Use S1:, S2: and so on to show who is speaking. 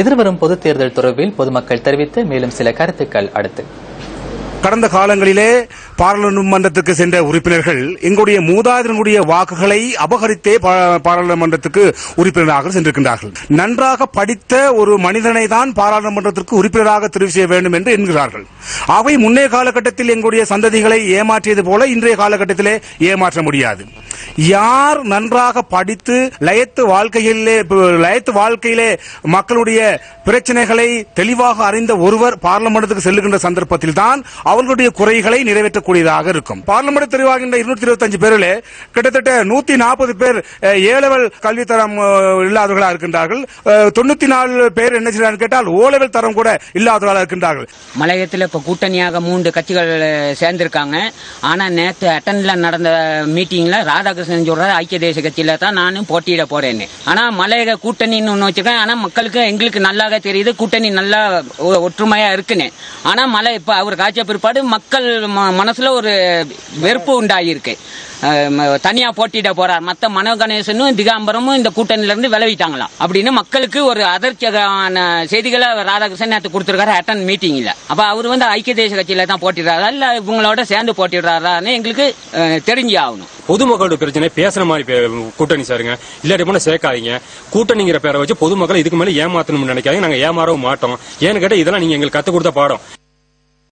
S1: எதிர்வரும் பொதுத் தேர்தல் தொடர்பில் பொதுமக்கள் தெரிவித்த மேலும் சில கருத்துக்கள் அடுத்து.
S2: கடந்த காலங்களிலே பாராளுமன்றத்துக்கு சென்ற உறுப்பினர்கள் எங்களுடைய மூதாதையர்களுடைய வாக்குகளை அபகரித்தே பா- பாராளுமன்றத்துக்கு உறுப்பினராக சென்றிருக்கின்றார்கள். நன்றாக படித்த ஒரு மனிதனை தான் பாராளுமன்றத்திற்கு உறுப்பினராக தெரிவு செய்ய வேண்டும் என்று என்கிறார்கள் அவை முன்னே காலகட்டத்தில் எங்களுடைய சந்ததிகளை ஏமாற்றியது போல இன்றைய காலகட்டத்திலே ஏமாற்ற முடியாது. யார் நன்றாக படித்து லயத்து வாழ்க்கையிலே லயத்து வாழ்க்கையிலே மக்களுடைய பிரச்சனைகளை தெளிவாக அறிந்த ஒருவர் பாராளுமன்றத்துக்கு செல்லுகின்ற சந்தர்ப்பத்தில் தான் அவர்களுடைய குறைகளை நிறைவேற்றக்கூடியதாக இருக்கும். பார்லிமெண்ட் தெரிவாகின்ற இருநூத்தி இருபத்தஞ்சு பேரில் கிட்டத்தட்ட நூத்தி நாற்பது பேர் ஏலவல் கல்வித்தரம் தரம் இல்லாதவர்களாக இருக்கின்றார்கள். தொண்ணூத்தி நாலு பேர் என்ன செய்யறாங்க கேட்டால் ஓலவல் தரம் கூட இல்லாதவர்களாக இருக்கின்றார்கள்.
S3: மலையத்தில் இப்போ கூட்டணியாக மூன்று கட்சிகள் சேர்ந்திருக்காங்க. ஆனால் நேற்று அட்டன்ல நடந்த மீட்டிங்கில் ராதாகிருஷ்ணன் சொல்றாரு ஐக்கிய தேசிய கட்சியில தான் நானும் போட்டியிட போறேன்னு. ஆனால் மலையக கூட்டணின்னு ஒன்று வச்சிருக்கேன் ஆனால் மக்களுக்கு எங்களுக்கு நல்லாக தெரியுது கூட்டணி நல்லா ஒற்றுமையா இருக்குன்னு. ஆனால் மலை இப்போ அவர் காட்சியை பிற்பாடு மக்கள் ம- மனசுல ஒரு வெறுப்பு உண்டாகியிருக்கு தனியா போட்டியிட போறார். மத்த மனோ கணேசனும் திகாம்பரமும் இந்த கூட்டணியில இருந்து விளைவிட்டாங்களாம் அப்படின்னு மக்களுக்கு ஒரு அதிர்ச்சியான செய்திகளை ராதாகிருஷ்ணன் நேற்று கொடுத்திருக்காரு அட்டன் மீட்டிங்ல அப்ப அவர் வந்து ஐக்கிய தேசிய கட்சியில தான் போட்டிடுறாரா இல்ல இவங்களோட சேர்ந்து போட்டிடுறாரான்னு எங்களுக்கு தெரிஞ்சு ஆகணும்
S4: பொதுமக்களோட பிரச்சனை பேசுற மாதிரி பே- கூட்டணி சாருங்க. இல்லாட்டி போன சேர்க்காதீங்க. கூட்டணிங்கிற பேரை வச்சு பொதுமக்களை இதுக்கு மேல ஏமாத்தணும்னு நினைக்காதீங்க. நாங்க ஏமாறவும் மாட்டோம். ஏன்னு கேட்டா இதெல்லாம் நீங்க எங்களுக்கு கத்து கொடுத்த பாடம்.